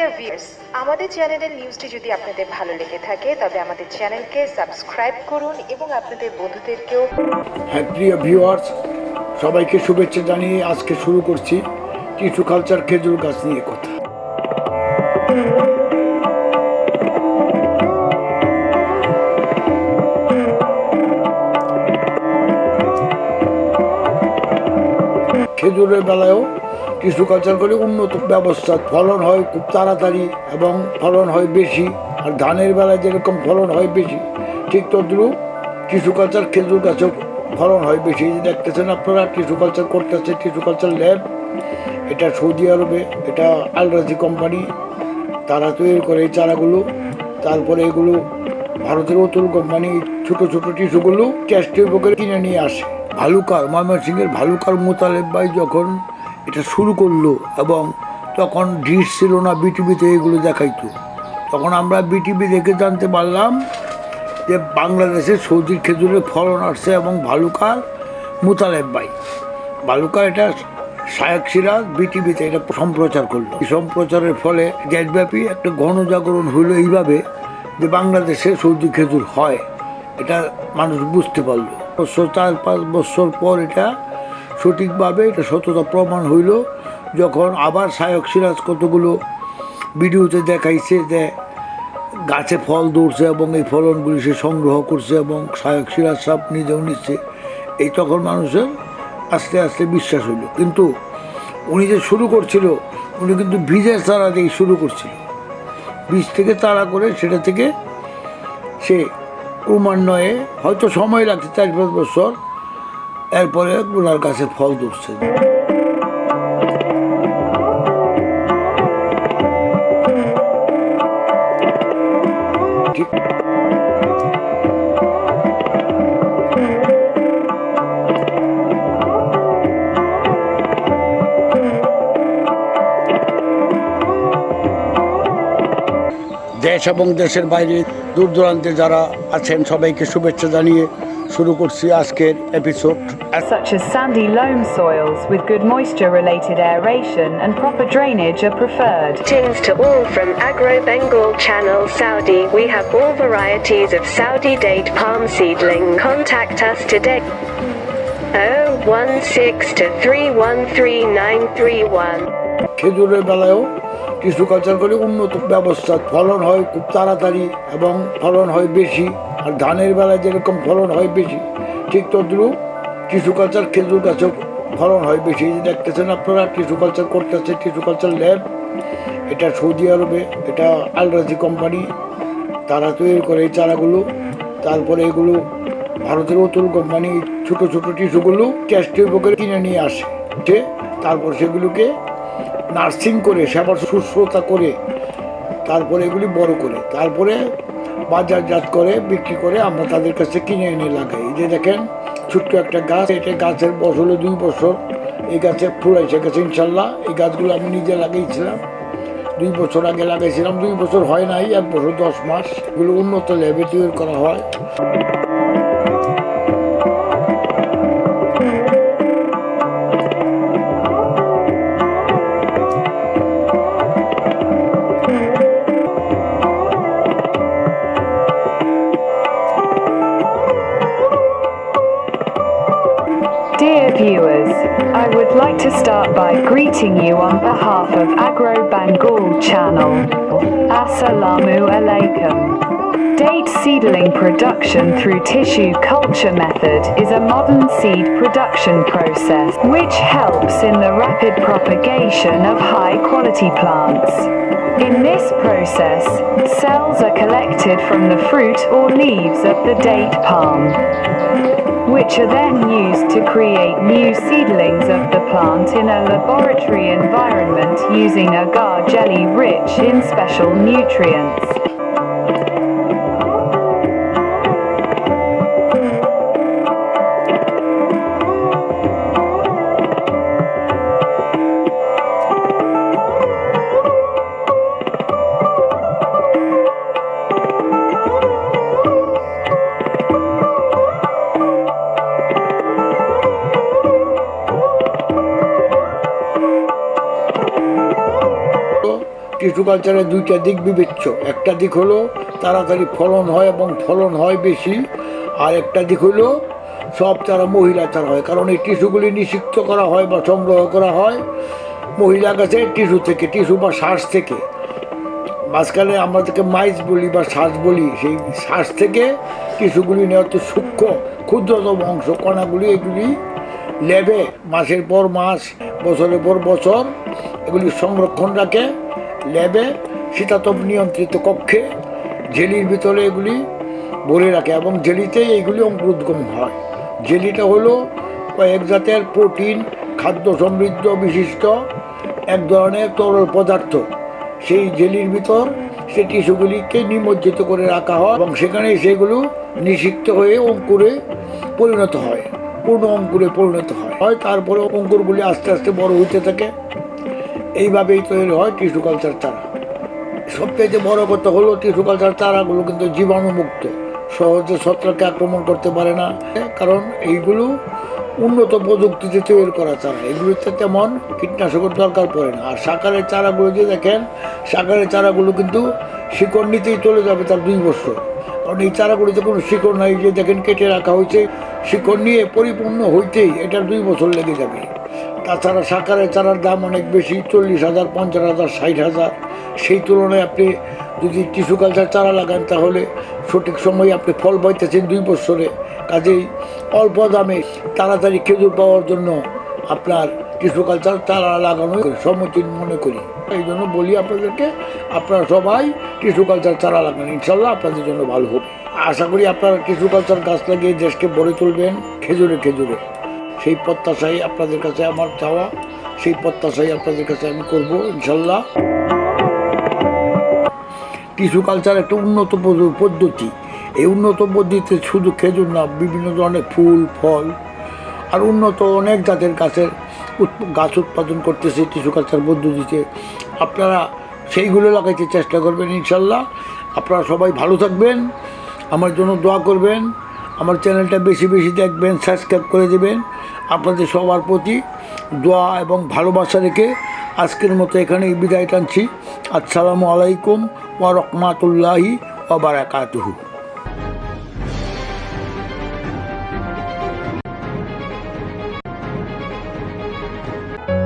Dear viewers আমাদের চ্যানেলের নিউজটি যদি আপনাদের ভালো লেগে থাকে, তবে আমাদের চ্যানেলকে সাবস্ক্রাইব করুন এবং আপনাদের বন্ধুদেরকেও হ্যাঁ প্রিয় ভিউয়ার্স সবাইকে শুভেচ্ছা জানিয়ে আজকে শুরু করছি টিস্যু কালচার খেজুর গাছ নিয়ে কথা। খেজুরের বেলায়ও টিস্যু কালচার করে উন্নত ব্যবস্থা, ফলন হয় খুব তাড়াতাড়ি এবং ফলন হয় বেশি। আর ধানের বেলায় যেরকম ফলন হয় বেশি, ঠিক তদ্রুপ টিস্যু কালচার খেজুর গাছও ফলন হয় বেশি। দেখতেছেন আপনারা টিস্যু কালচার করতেছে টিস্যু কালচার ল্যাব। এটা সৌদি আরবে, এটা আলরাজি কোম্পানি। তারা তৈরি করে এই চারাগুলো। তারপরে এগুলো ভারতের অতুল কোম্পানি ছোট ছোট টিস্যুগুলো টেস্ট করে কিনে নিয়ে আসে। ভালুকার, ময়মনসিংহের ভালুকার মোতালেব ভাই যখন এটা শুরু করল এবং তখন ডিশ ছিল না বিটিভিতে এগুলো দেখাইতো। তখন আমরা বিটিভি দেখে জানতে পারলাম যে বাংলাদেশে সৌদির খেজুরের ফলন আসছে এবং ভালুকার মুতালেব ভাই। ভালুকার এটা শায়ক সিরাজ বিটিভিতে এটা সম্প্রচার করল। এই সম্প্রচারের ফলে দেশব্যাপী একটা গণজাগরণ হলো এইভাবে যে বাংলাদেশে সৌদি খেজুর হয়। এটা মানুষ বুঝতে পারল। বছর চার পাঁচ বছর পর এটা সঠিকভাবে এটা সততা প্রমাণ হইল, যখন আবার সায়ক সিরাজ কতগুলো ভিডিওতে দেখাইছে যে গাছে ফল ধরছে এবং এই ফলনগুলি সে সংগ্রহ করছে এবং সায়ক সিরাজ সাপ নিজেও নিচ্ছে, এই তখন মানুষের আস্তে আস্তে বিশ্বাস হইল। কিন্তু উনি যে শুরু করছিল, উনি কিন্তু বীজের চারা দিয়ে শুরু করছিল। বীজ থেকে তাড়া করে সেটা থেকে সে ক্রমান্বয়ে হয়তো সময় লাগছে চার পাঁচ বছর এরপরে ওনার কাছে ফল ধরছে। দেশ এবং দেশের বাইরে দূর দূরান্তে যারা আছেন সবাইকে শুভেচ্ছা জানিয়ে শুরু করছি আজকের episode such as sandy loam soils with good moisture related aeration and proper drainage are preferred. Greetings to all from Agro Bengal Channel Saudi. We have all varieties of Saudi date palm seedling. Contact us today. 016 to 313931. খেজুরের বেলায়ও tissue culture করে উন্নত ব্যবস্থা ফলন হয় খুব তাড়াতাড়ি এবং ফলন হয় বেশি আর ধানের বেলায় যেরকম ফলন হয় বেশি, ঠিক তদ্রুপ টিস্যু কালচার খেজুর গাছও ফলন হয় বেশি। দেখতেছেন আপনারা টিস্যু কালচার করতেছে টিস্যু কালচার ল্যাব এটা সৌদি আরবে, এটা আলরাজি কোম্পানি তারা তৈরি করে এই চারাগুলো। তারপরে এগুলো ভারতের অতুল কোম্পানি ছোট ছোট টিস্যুগুলো টেস্ট করে কিনে নিয়ে আসে। তারপর সেগুলোকে নার্সিং করে, সেবার শুশ্রূষা করে, তারপরে এগুলি বড় করে। তারপরে বাজারজাত করে, বিক্রি করে আমরা তাদের কাছে কিনে এনে লাগাই। যে দেখেন, ছোট্ট একটা গাছ, এটা গাছের বস হলো দুই বছর। এই গাছে ফুল আছে গেছে ইনশাল্লাহ এই গাছগুলো আমি নিজে লাগিয়েছিলাম দুই বছর আগে লাগাইছিলাম, দুই বছর হয় নাই, এক বছর দশ মাস। এগুলো উন্নত লেভেল তৈরি করা হয়। Start by greeting you on behalf of Agro Bengal channel. Assalamu alaikum. Date seedling production through tissue culture method is a modern seed production process which helps in the rapid propagation of high quality plants. In this process, cells are collected from the fruit or leaves of the date palm which are then used to create new seedlings of the plant in a laboratory environment using agar jelly rich in special nutrients. Tissue দুইটা দিক বিবেচ্য। একটা দিক হলো তাড়াতাড়ি ফলন হয় এবং ফলন হয় বেশি, আর একটা দিক হলো সব তারা মহিলা তারা হয়, কারণ এই টিস্যুগুলি নিষিক্ত করা হয় বা সংগ্রহ করা হয় মহিলা গাছের টিস্যু থেকে, টিস্যু বা শ্বাস থেকে। মাঝখানে আমরা তাকে মাইজ বলি বা শ্বাস বলি, সেই শ্বাস থেকে টিস্যুগুলি নেওয়া তো সূক্ষ্ম, ক্ষুদ্রতম অংশ, কণাগুলি এগুলি লেবে, মাসের পর মাস, বছরের পর বছর এগুলি সংরক্ষণ রাখে। ল্যাবে শীতাতপ নিয়ন্ত্রিত কক্ষে, জেলির ভিতরে এগুলি ভরে রাখে এবং জেলিতেই এইগুলি অঙ্কুরোদ্গম হয়। জেলিটা হলো কয়েক জাতের প্রোটিন, খাদ্য সমৃদ্ধ, বিশিষ্ট, এক ধরনের তরল পদার্থ। সেই জেলির ভিতর সে টিস্যুগুলিকে নিমজ্জিত করে রাখা হয় এবং সেখানে সেগুলো নিষিক্ত হয়ে অঙ্কুরে পরিণত হয়। পূর্ণ অঙ্কুরে পরিণত হয়। তারপরে অঙ্কুরগুলি আস্তে আস্তে বড় হইতে থাকে। এইভাবেই তৈরি হয় টিস্যু কালচার চারা। সবথেকে বড় কথা হলো টিস্যু কালচার চারাগুলো কিন্তু জীবাণুমুক্ত। সহজে ছত্রাককে আক্রমণ করতে পারে না, কারণ এইগুলো উন্নত প্রযুক্তিতে তৈরি করা চারা। এগুলোতে তেমন কীটনাশকের দরকার পড়ে না। আর সাকারের চারাগুলো যে দেখেন, সাকারের চারাগুলো কিন্তু শিকড় নিতেই চলে যাবে তার দুই বছর। কারণ এই চারাগুলোতে কোনো শিকড় নাই যে দেখেন কেটে রাখা হয়েছে, শিকড় নিয়ে পরিপূর্ণ হইতেই এটার দুই বছর লেগে যাবে। তাছাড়া সাকারের চারার দাম অনেক বেশি, চল্লিশ হাজার, পঞ্চাশ হাজার, ষাট হাজার। সেই তুলনায় আপনি যদি টিস্যু কালচার চারা লাগান, তাহলে সঠিক সময়ে আপনি ফল পাইতেছেন দুই বছরে। কাজেই অল্প দামে তাড়াতাড়ি খেজুর পাওয়ার জন্য আপনার টিস্যু কালচার চারা লাগানো সমীচীন মনে করি। এই জন্য বলি আপনাদেরকে, আপনারা সবাই টিস্যু কালচার চারা লাগান। ইনশাল্লাহ আপনাদের জন্য ভালো হবে। আশা করি আপনারা টিস্যু কালচার গাছ লাগিয়ে দেশকে গড়ে তুলবেন, খেজুরে খেজুরে। সেই প্রত্যাশাই আপনাদের কাছে আমার চাওয়া, সেই প্রত্যাশাই আপনাদের কাছে আমি করব, ইনশাল্লাহ। টিস্যু কালচার একটা উন্নত পদ্ধ- পদ্ধতি। এই উন্নত পদ্ধতিতে শুধু খেজুর না, বিভিন্ন ধরনের ফুল, ফল, আর উন্নত অনেক জাতের গাছের গাছ উৎপাদন করতেছে টিস্যু কালচার পদ্ধতিতে। আপনারা সেইগুলো লাগাইতে চেষ্টা করবেন, ইনশাল্লাহ। আপনারা সবাই ভালো থাকবেন, আমার জন্য দোয়া করবেন। আমার চ্যানেলটা বেশি বেশি দেখবেন সাবস্ক্রাইব করে দেবেন। আপনাদের সবার প্রতি দোয়া এবং ভালোবাসা রেখে আজকের মতো এখানেই বিদায় টানছি। আসসালামু আলাইকুম ওয়া রহমাতুল্লাহি ওয়া বারাকাতুহু।